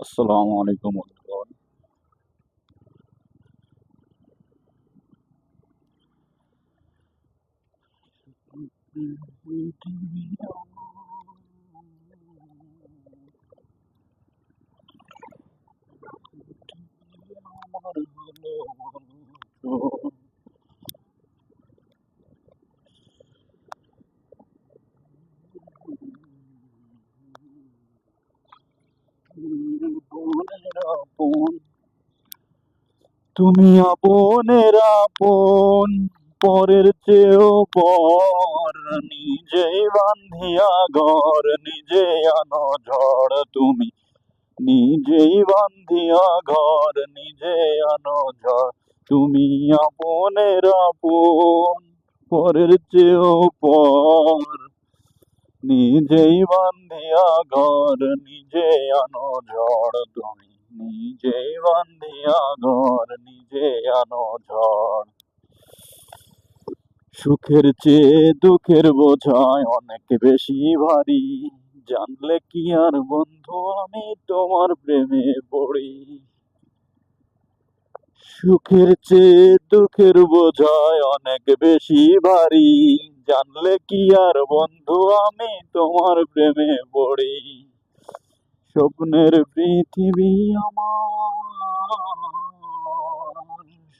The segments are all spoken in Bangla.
আসসালামু আলাইকুম। বন্ধুগণ তুমি আপনের আপন, পরের চেয়েও পর। নিজেই বান্ধিয়া ঘর, নিজে আনো ঝড়। তুমি নিজেই বান্ধিয়া ঘর, নিজে আনো ঝড়। তুমি আপনের আপন, পরের চেয়েও পর। নিজেই বান্ধিয়া ঘর, নিজে আনো ঝড়। তুমি নিজেই বান্ধিয়া ঘর নিজে আনো ঝড় সুখের চেয়ে দুঃখের বোঝায় অনেক বেশি ভারী। জানলে কি আর বন্ধু, আমি তোমার প্রেমে পড়ি। সুখের চেয়ে দুঃখের বোঝায় অনেক বেশি ভারী। জানলে কি আর বন্ধু, আমি তোমার প্রেমে পড়ি। স্বপ্নের পৃথিবী আমার,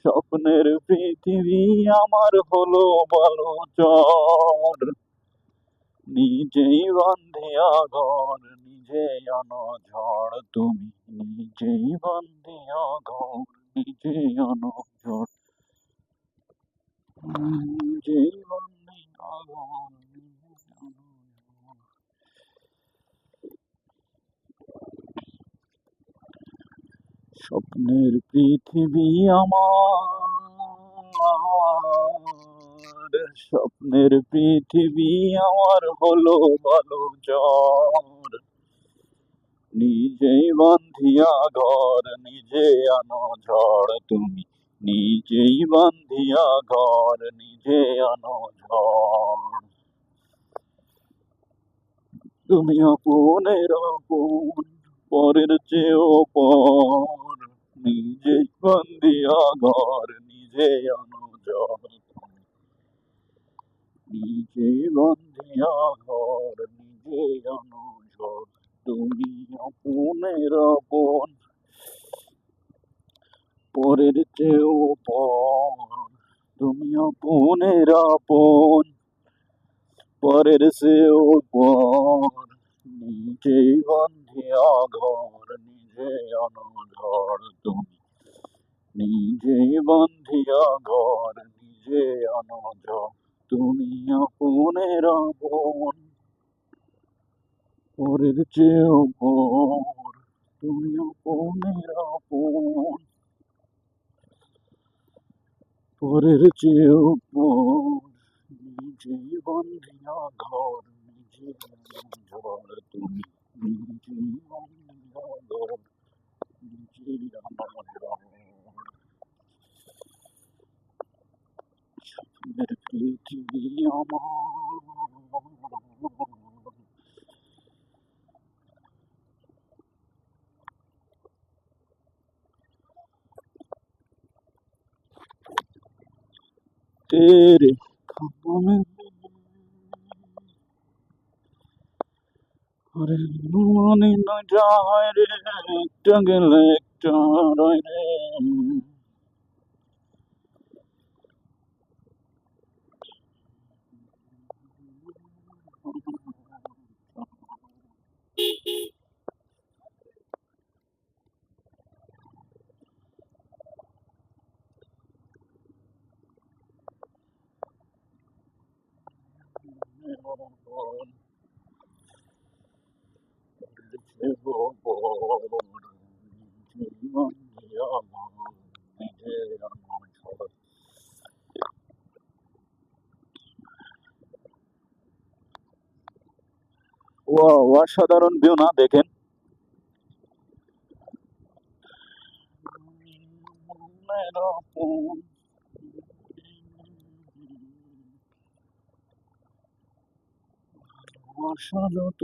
স্বপ্নের পৃথিবী আমার হলো বলো চর নিজেই বান্ধিয়া ঘর নিজে আনো ঝড়, তুমি নিজেই বান্ধিয়া ঘর নিজে আনো ঝড়। নিজেই বান্ধিয়া ঘর নিজে আনো ঝড় স্বপ্নের পৃথিবী আমার, স্বপ্নের পৃথিবী আমার হলো ভালো জ্বর। নিজেই বান্ধিয়া ঘর, নিজে আনো ঝড়। তুমি নিজেই বান্ধিয়া ঘর, নিজে আনো ঝড়। তুমি আপনের আপন, পরের চেয়েও পর নিজে তুমি নিজে নিজে ঝড় তুমি আপন। পরের চেয়েও পর তুমি আপনের আপন। পরের চেয়েও পর নিজেই বান্ধিয়া ঘর নিজে তুমি নিজেই বান্ধিয়া ঘর নিজে ঝড় তুমি আপনের আপন পরের চেয়েও পর তুমি আপনের আপন পরের চেয়েও পর নিজেই বান্ধিয়া ঘর নিজে ঝড় তুমি নিজেই বান্ধিয়া Did it come on? What is morning? I died. Duncan Lake. Don't I know? অসাধারণ ভিউ না দেখেন? আশা যত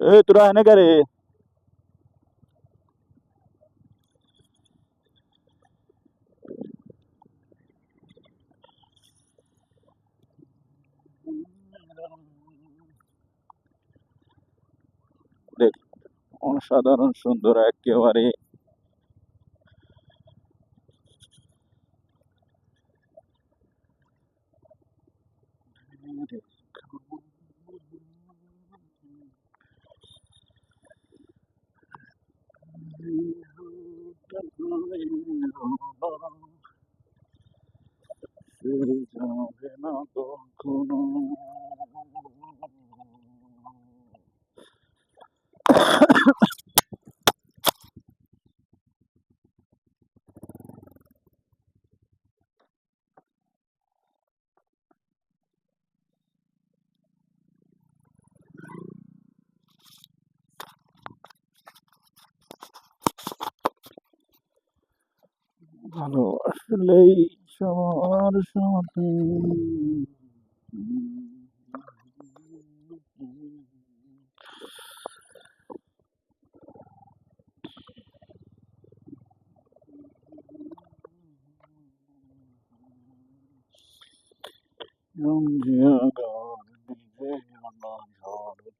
এ তোরা এনে কে অসাধারণ সুন্দর একেবারে। ফিরে যাবে না ভালো আসলেই সবার সাথে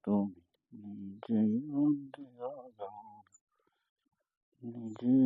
তুমি নিজে নিজে